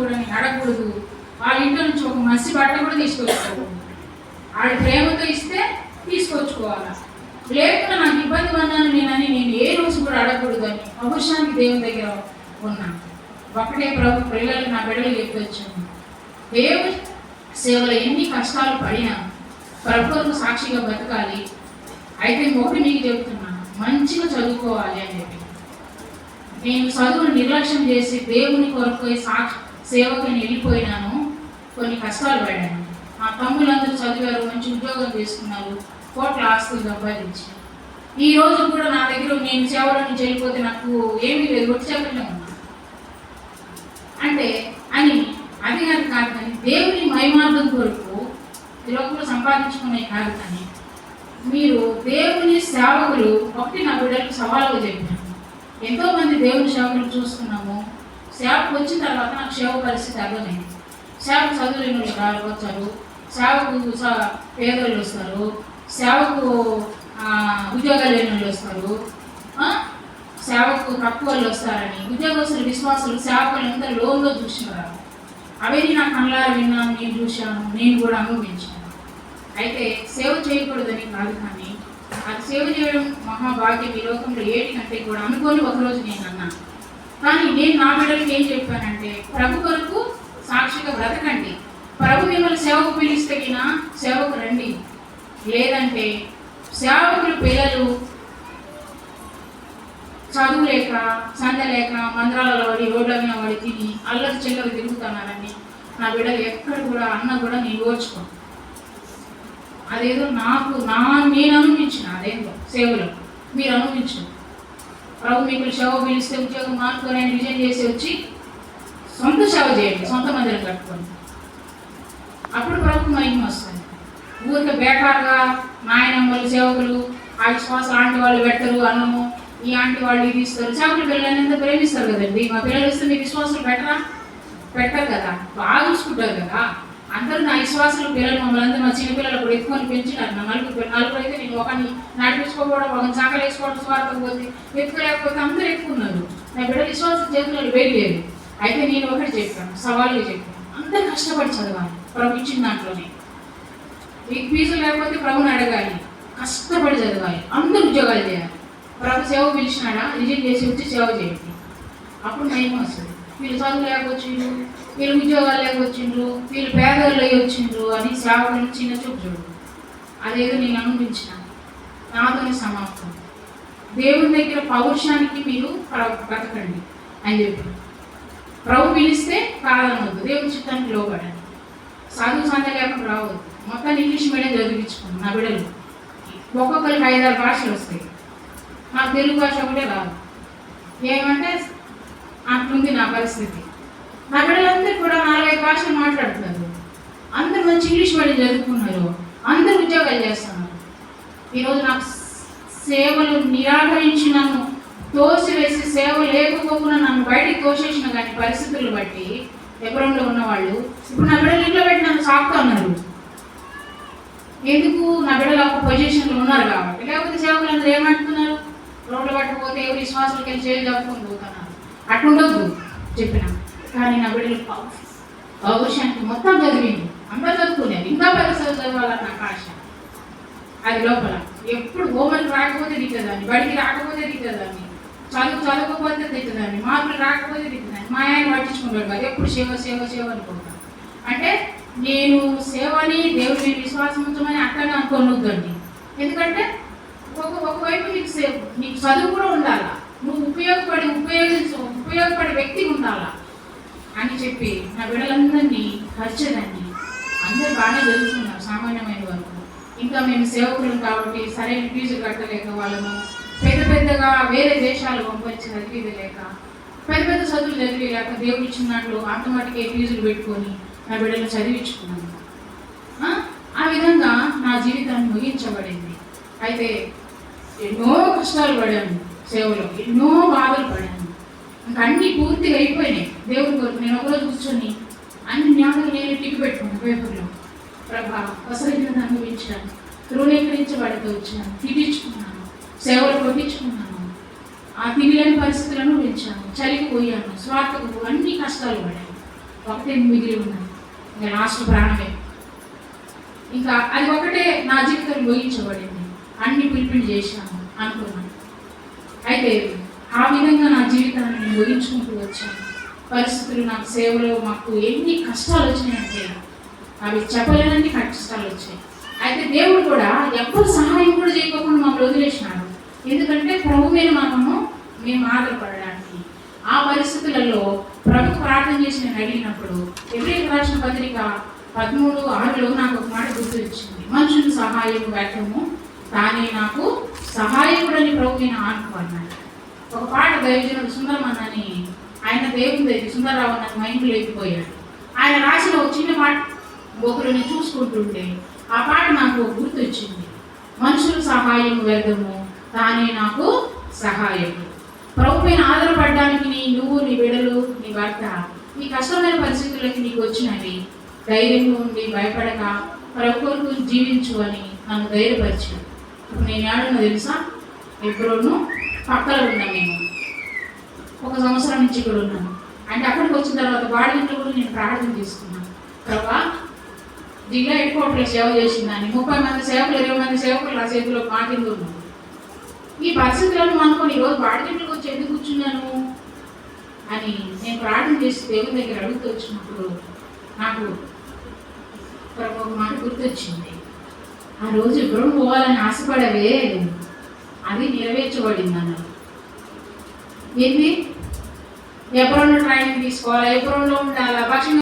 కూడా అడగకూడదు వాళ్ళ ఇంట్లో నుంచి ఒక మసి బట్ట కూడా తీసుకొచ్చుకోకూడదు. వాళ్ళ ప్రేమతో ఇస్తే తీసుకొచ్చుకోవాలా? లేకుండా నాకు ఇబ్బంది ఉన్నాను నేనని నేను ఏ రోజు కూడా అడగకూడదు అని అవసరానికి దేవుని దగ్గర ఉన్నాను ఒకటే ప్రభు పిల్లలు నా బిడ్డలు చెప్పొచ్చాను దేవుని సేవలో ఎన్ని కష్టాలు పడినా ప్రభుత్వం సాక్షిగా బతకాలి. అయితే ఒకటి మీకు చెప్తున్నాను మంచిగా చదువుకోవాలి అని చెప్పి. నేను చదువును నిర్లక్ష్యం చేసి దేవుని కొరకు సాక్షి సేవకుని వెళ్ళిపోయినాను కొన్ని కష్టాలు పడ్డాను. మా తమ్ములందరూ చదివారు మంచి ఉద్యోగం చేసుకున్నారు. కోట్ల ఆస్తులు సంపాదించి. ఈ రోజు కూడా నా దగ్గర నేను సేవలో నుంచి వెళ్ళిపోతే నాకు ఏమీ లేదు. వచ్చి చెప్పలే ఉన్నా. అంటే అని అది కాదు కాదు కానీ దేవుని మహిమార్థం కొరకు ఈ లోకంలో సంపాదించుకునే కాదు కానీ మీరు దేవుని సేవకులు ఒకటి నా బిడ్డలకు సవాలుగా చెప్పినాను ఎంతోమంది దేవుని సేవకులు చూస్తున్నాము. సేవకు వచ్చిన తర్వాత నాకు సేవ పరిస్థితి అర్థమైంది సేవకు చదువులేని వాళ్ళు రారు వచ్చారు. సేవకు పేదోళ్ళు వస్తారు. సేవకు ఆ, ఉద్యోగాలు లేని వాళ్ళు వస్తారు. సేవకు తక్కువ వాళ్ళు వస్తారని ఉద్యోగస్తులు విశ్వాసులు సేవకులు ఎంత లోన్లో చూసినారు? అవన్నీ నా కళ్ళారా విన్నాను నేను చూశాను నేను కూడా అనుభవించాను. అయితే సేవ చేయకూడదని కాదు కానీ అది సేవ చేయడం మహాభాగ్యం ఈ లోకంలో ఏటి కంటే కూడా అనుకోని ఒకరోజు నేను అన్నాను. కానీ నేను నా బిడ్డలకి ఏం చెప్పానంటే ప్రభు కొరకు సాక్షిగా బ్రతకండి. ప్రభు మిమ్మల్ని సేవకు పిలిస్తే సేవకు రండి. లేదంటే సేవకులు పిల్లలు చదువు లేక సంద లేక మందిరాలలో పడి రోడ్ల మీద పడి తిని అల్లరి చిల్లరి తిరుగుతున్నారని నా బిడ్డలు ఎక్కడ కూడా అన్న కూడా నేను ఓర్చుకో అదేదో నాకు నా నేను అనుభవించిన అదేందో సేవలో. మీరు అనుభవించిన ప్రభు మీకు సేవ పిలిస్తే ఉద్యోగం మార్చుకొని ఆయన రిజైన్ చేసి వచ్చి సొంత సేవ చేయండి సొంత మందిరం కట్టుకొని అప్పుడు ప్రభు మహిమ వస్తుంది. ఊరికే బేకారుగా నాయనమ్మలు సేవకులు ఆ విశ్వాస ఆంటీ వాళ్ళు పెట్టరు అన్నము ఈ ఆంటీ వాళ్ళు ఇది ఇస్తారు. సేవకులు పిల్లలని ఎంత ప్రేమిస్తారు కదండి. మా పిల్లలు ఇస్తే మీ విశ్వాసం పెట్టరా? పెట్టరు కదా. బాగా చూసుకుంటారు కదా. అందరూ నా విశ్వాసులు పిల్లలు మమ్మల్ని అందరూ మా చిన్న పిల్లలు కూడా ఎత్తుకొని పెంచినారు. నా నలుగురు నలుగురు అయితే నేను ఒకరిని నడిపించుకోకపోవడం ఒకరిని చాకలు వేసుకోవడం స్వార్థం పోతే ఎత్తుకోలేకపోతే అందరూ ఎత్తుకున్నారు. నా బిడ్డ విశ్వాసం చేతుల్లో వేయలేదు అయితే నేను ఒకటి చెప్పాను సవాళ్ళు చెప్పాను. అందరూ కష్టపడి చదవాలి ప్రభు ఇచ్చిన దాంట్లోనే. ఈ ఫీజు లేకపోతే ప్రభుని అడగాలి కష్టపడి చదవాలి అందరూ ఉద్యోగాలు చేయాలి. ప్రభు సేవ పిలిచినాడా? రిజైన్ చేసి వచ్చి సేవ చేయండి. అప్పుడు నయం వస్తుంది. వీళ్ళు చదువు లేకొచ్చిండ్రు వీళ్ళు ఉద్యోగాలు లేకొచ్చిండ్రు వీళ్ళు పేదోళ్ళు అయ్యి వచ్చిండ్రు? అని సేవకులు చిన్న చూపు చూడు. అదేదో నేను అనుభవించిన. నాతోనే సమాప్తం. దేవుని దగ్గర పౌరుషానికి మీరు ప్ర- బ్రతకండి అని చెప్పి. ప్రభు పిలిస్తే కాదనవద్దు దేవుని చిత్తానికి లోపడండి సాధు సంద లేకుండా రావద్దు. మొత్తం ఇంగ్లీష్ మీడియం చదివించుకున్నాను నా బిడ్డలు. ఒక్కొక్కరికి ఐదారు భాషలు వస్తాయి. నాకు తెలుగు భాష ఒకటే రాదు. ఏమంటే అట్లుంది నా పరిస్థితి. నా బిడ్డలందరూ కూడా నాలుగైదు భాషలు మాట్లాడుతున్నారు. అందరూ మంచి ఇంగ్లీష్ మీడియం చదువుకున్నారు. అందరూ ఉద్యోగాలు చేస్తున్నారు. ఈరోజు నాకు సేవలు నిరాకరించి నన్ను తోసివేసి సేవ లేకపోకుండా నన్ను బయటికి తోసేసిన కానీ పరిస్థితులు బట్టి ఎబ్రంలో ఉన్నవాళ్ళు ఇప్పుడు నా బిడ్డలు ఇంట్లో పెట్టి నన్ను సాగుతా ఉన్నారు. ఎందుకు నా బిడ్డలు ఒక పొజిషన్లో ఉన్నారు కాబట్టి? లేకపోతే సేవకులు అందరూ ఏమంటున్నారు? రోడ్లు పట్టకపోతే ఎవరి విశ్వాసాలకి వెళ్ళి జైలు జరుపుకొని పోతున్నారు అట్లుండొద్దు కానీ నా బిడ్డలు పౌ- మొత్తం చదివింది అందరూ చదువుకునేది ఇంకా పెద్ద చదవాలని నాకు ఆశ. అది లోపల. ఎప్పుడు హోంవర్క్ రాకపోతే తిట్టదాన్ని బడికి రాకపోతే తిట్టదాన్ని చదువు చదవకపోతే తిట్టదాన్ని మార్కులు రాకపోతే తిట్టదాన్ని. మా ఆయన పట్టించుకుంటాడు కదా ఎప్పుడు సేవ సేవ సేవ అనుకుంటాను అంటే నేను సేవని దేవుడి మీద విశ్వాసం ఉంచమని అట్లనే అనుకోనొద్దండి ఎందుకంటే ఒక ఒకవైపు నీకు సేవ నీకు చదువు కూడా ఉండాలా. నువ్వు ఉపయోగపడి ఉపయోగించు ఉపయోగపడే వ్యక్తి ఉండాలా. అని చెప్పి నా బిడ్డలందరినీ పరిచేదాన్ని అందరు బాగానే చదువుతున్నారు సామాన్యమైన వరకు. ఇంకా మేము సేవకులు కాబట్టి సరైన ఫీజు కట్టలేక వాళ్ళను పెద్ద పెద్దగా వేరే దేశాలు పంపించి చదివి లేక పెద్ద పెద్ద చదువులు చదివి లేక దేవుడు ఇచ్చినట్లు ఆటోమేటిక్గా ఫీజులు పెట్టుకొని నా బిడ్డలు చదివించుకున్నాను. ఆ? విధంగా నా జీవితాన్ని ముగించబడింది. అయితే ఎన్నో కష్టాలు పడాను సేవలో ఎన్నో బాధలు పడాను. ఇంకా అన్నీ పూర్తిగా అయిపోయినాయి. దేవుడి కొరకు నేను ఒకరోజు కూర్చొని అన్ని జ్ఞానం నేను టిక్ పెట్టుకున్నాను పేపర్లో ప్రభా వసతిని అనుభవించాను. తృణీకరించబడితే వచ్చాను తిట్టించుకున్నాను సేవలు కొట్టించుకున్నాను ఆ తినలేని పరిస్థితులను పెంచాను చలికి పోయాను. స్వార్థకు అన్ని కష్టాలు పడాను ఒకటే మిగిలి ఉన్నాను ఇంకా లాస్ట్ ప్రాణమే. ఇంకా అది ఒకటే నా జీవితం ముగించబడింది అన్ని పిలిపిడి చేశాను అనుకున్నాను. అయితే ఆ విధంగా నా జీవితాన్ని నేను ముగించుకుంటూ వచ్చాను. పరిస్థితులు నాకు సేవలో మాకు ఎన్ని కష్టాలు వచ్చినాయంటే అవి చెప్పలేనన్ని కష్టాలు వచ్చాయి. అయితే దేవుడు కూడా ఎప్పుడు సహాయం కూడా చేయకోకుండా మమ్మల్ని వదిలేసినాడు. ఎందుకంటే ప్రభు మీద మనము మేము ఆధారపడడానికి. ఆ పరిస్థితులలో ప్రభు ప్రార్థన చేసి నేను అడిగినప్పుడు ఎవరికి రాసిన పత్రిక పదమూడు ఆరులో నాకు ఒక మాట గుర్తు వచ్చింది మనుషులు సహాయం పెట్టము తానే నాకు సహాయకుడని ప్రభు నేను ఆనుకున్నాడు. ఒక పాట దైవజనుడు సుందరమన్ అని ఆయన దేవుని దగ్గర సుందరరావు నాకు మైండ్ లేకపోయాడు. ఆయన రాసిన ఒక చిన్న పాట ఒకరిని చూసుకుంటుంటే ఆ పాట నాకు గుర్తొచ్చింది. మనుషుల మనుషులు సహాయం వ్యర్థము తానే నాకు సహాయం. ప్రభు పైన ఆధారపడడానికి నీ నువ్వు నీ బిడలు నీ భర్త ఈ కష్టమైన పరిస్థితులకి నీకు వచ్చినవి. ధైర్యంగా ఉండి భయపడక ప్రభు కొరకు జీవించు అని నన్ను ధైర్యపరిచాను ఇప్పుడు నేను ఏడన్నా తెలుసా? ఎప్పుడూ పక్కలో ఉన్నాం మేము. ఒక సంవత్సరం నుంచి ఇక్కడ ఉన్నాను అంటే అక్కడికి వచ్చిన తర్వాత బాడీలో కూడా నేను ప్రార్థన చేసుకున్నాను. ప్రభా దిగా హెడ్ క్వార్టర్లో సేవ చేసిందని ముప్పై మంది సేవకులు ఇరవై మంది సేవకులు నా చేతిలో మా ఈ పరిస్థితులను అనుకొని ఈరోజు బాడీకి వచ్చి ఎందుకు కూర్చున్నాను? అని నేను ప్రార్థన చేసి దేవుని దగ్గర అడుగుతూ వచ్చినప్పుడు నాకు ప్రభు ఒక మాట గుర్తొచ్చింది. ఆ రోజు ఇబ్రహం పోవాలని ఆశపడవే అది నెరవేర్చబడింది అన్నారు. ఏంటి? ఎప్పుడు ట్రైనింగ్ తీసుకోవాలి? ఎప్పుడు ఉండాలి? భక్షణ